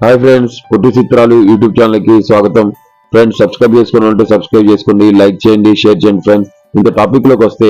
Hi friends పొట్టి చిత్రాలు YouTube ఛానల్కి స్వాగతం. ఫ్రెండ్స్ సబ్స్క్రైబ్ చేసుకుని ఉంటే సబ్స్క్రైబ్ చేసుకోండి లైక్ చేయండి షేర్ చేయండి ఫ్రెండ్స్. ఇంకా టాపిక్లోకి వస్తే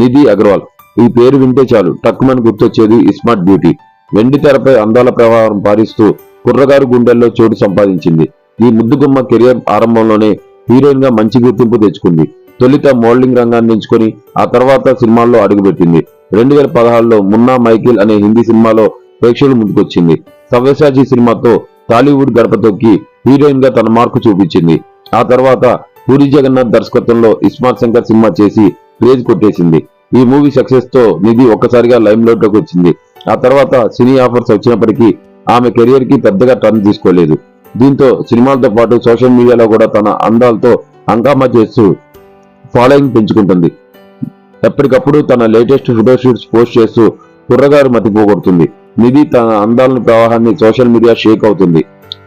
నిధి అగర్వాల్. ఈ పేరు వింటే చాలు టక్కుమని గుర్తొచ్చేది స్మార్ట్ బ్యూటీ. వెండి తెరపై అందాల ప్రవాహం పారిస్తూ కుర్రగారు గుండెల్లో చోటు సంపాదించింది. ఈ ముద్దుగుమ్మ కెరియర్ ఆరంభంలోనే హీరోయిన్గా మంచి గుర్తింపు తెచ్చుకుంది. తొలిత మోడలింగ్ రంగాన్ని ఎంచుకొని ఆ తర్వాత సినిమాల్లో అడుగుపెట్టింది. రెండు వేల పదహారులో మున్నా మైకిల్ అనే హిందీ సినిమాలో ప్రేక్షకులు ముందుకొచ్చింది. సవ్యసాచి సినిమాతో టాలీవుడ్ గడప తొక్కి హీరోయిన్గా తన మార్కు చూపించింది. ఆ తర్వాత పూరి జగన్నాథ్ దర్శకత్వంలో ఇస్మార్ట్ శంకర్ సినిమా చేసి క్రేజ్ కొట్టేసింది. ఈ మూవీ సక్సెస్తో నిధి ఒక్కసారిగా లైమ్ లోట్లోకి వచ్చింది. ఆ తర్వాత సినీ ఆఫర్స్ వచ్చినప్పటికీ ఆమె కెరియర్కి పెద్దగా టర్న్ తీసుకోలేదు. దీంతో సినిమాలతో పాటు సోషల్ మీడియాలో కూడా తన అందాలతో హంగామా చేస్తూ ఫాలోయింగ్ పెంచుకుంటుంది. ఎప్పటికప్పుడు తన లేటెస్ట్ ఫోటోషూట్స్ పోస్ట్ చేస్తూ కుర్రగారు మతిపోగొడుతుంది నిధి తన అందాలను ప్రవాహాన్ని సోషల్ మీడియా షేక్ అవుతుంది.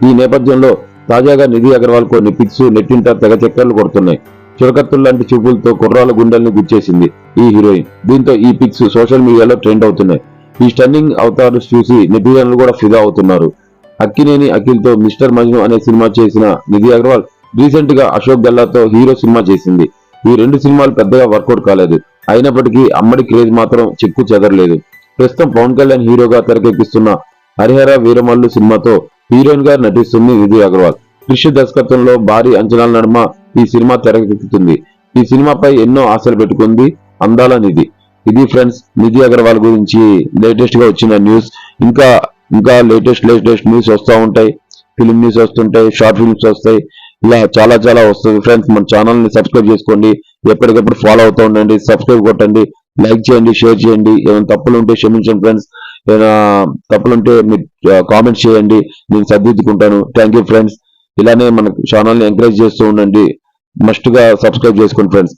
ఈ నేపథ్యంలో తాజాగా నిధి అగర్వాల్ కొన్ని పిక్స్ నెట్టింట తెగ చక్కర్లు కొడుతున్నాయి. చురకత్తులు లాంటి చూపులతో కుర్రాల గుండెల్ని గుచ్చేసింది ఈ హీరోయిన్. దీంతో ఈ పిక్స్ సోషల్ మీడియాలో ట్రెండ్ అవుతున్నాయి. ఈ స్టన్నింగ్ అవతారు చూసి నెటిజన్లు కూడా ఫిదా అవుతున్నారు. అక్కినేని అఖిల్తో మిస్టర్ మజ్ను అనే సినిమా చేసిన నిధి అగర్వాల్ రీసెంట్గా అశోక్ గల్లాతో హీరో సినిమా చేసింది. ఈ రెండు సినిమాలు పెద్దగా వర్కౌట్ కాలేదు. అయినప్పటికీ అమ్మడి క్రేజ్ మాత్రం చెక్కు చెదరలేదు. ప్రస్తుతం పవన్ కళ్యాణ్ హీరోగా తెరకెక్కిస్తున్న హరిహర వీరమల్లు సినిమాతో హీరోయిన్గా నటిస్తుంది నిధి అగర్వాల్. కృషి దర్శకత్వంలో భారీ అంచనాల నడుమ ఈ సినిమా తెరకెక్కుతుంది. ఈ సినిమాపై ఎన్నో ఆశలు పెట్టుకుంది అందాల నిధి. ఇది ఫ్రెండ్స్ నిధి అగర్వాల్ గురించి లేటెస్ట్గా వచ్చిన న్యూస్. ఇంకా ఇంకా లేటెస్ట్ లేటెస్ట్ న్యూస్ వస్తూ ఉంటాయి. ఫిలిం న్యూస్ వస్తుంటాయి షార్ట్ ఫిల్మ్స్ వస్తాయి. ఇలా చాలా చాలా వస్తుంది. ఫ్రెండ్స్ మన ఛానల్ని సబ్స్క్రైబ్ చేసుకోండి. ఎప్పటికప్పుడు ఫాలో అవుతూ ఉండండి సబ్స్క్రైబ్ కొట్టండి. లైక్ చేయండి షేర్ చేయండి. ఏమైనా తప్పులు ఉంటే క్షమించండి ఫ్రెండ్స్. ఏమైనా తప్పులు ఉంటే మీరు కామెంట్స్ చేయండి. నేను సర్దిద్దుకుంటాను. థ్యాంక్ యూ ఫ్రెండ్స్ ఇలానే మన ఛానల్ని ఎంకరేజ్ చేస్తూ ఉండండి. మస్ట్గా సబ్స్క్రైబ్ చేసుకోండి ఫ్రెండ్స్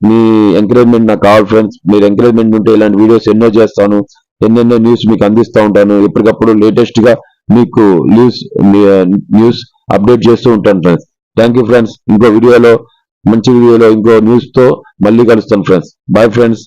మీ ఎంకరేజ్మెంట్ నాకు కావాలి ఫ్రెండ్స్ మీరు ఎంకరేజ్మెంట్ ఉంటే ఇలాంటి వీడియోస్ ఎన్నో చేస్తాను. ఎన్నెన్నో న్యూస్ మీకు అందిస్తూ ఉంటాను. ఎప్పటికప్పుడు లేటెస్ట్గా మీకు న్యూస్ న్యూస్ అప్డేట్ చేస్తూ ఉంటాను ఫ్రెండ్స్ థ్యాంక్ యూ ఫ్రెండ్స్ ఇంకో వీడియోలో మంచి వీడియోలో ఇంకో న్యూస్తో మళ్ళీ కలుస్తాను ఫ్రెండ్స్ బాయ్ ఫ్రెండ్స్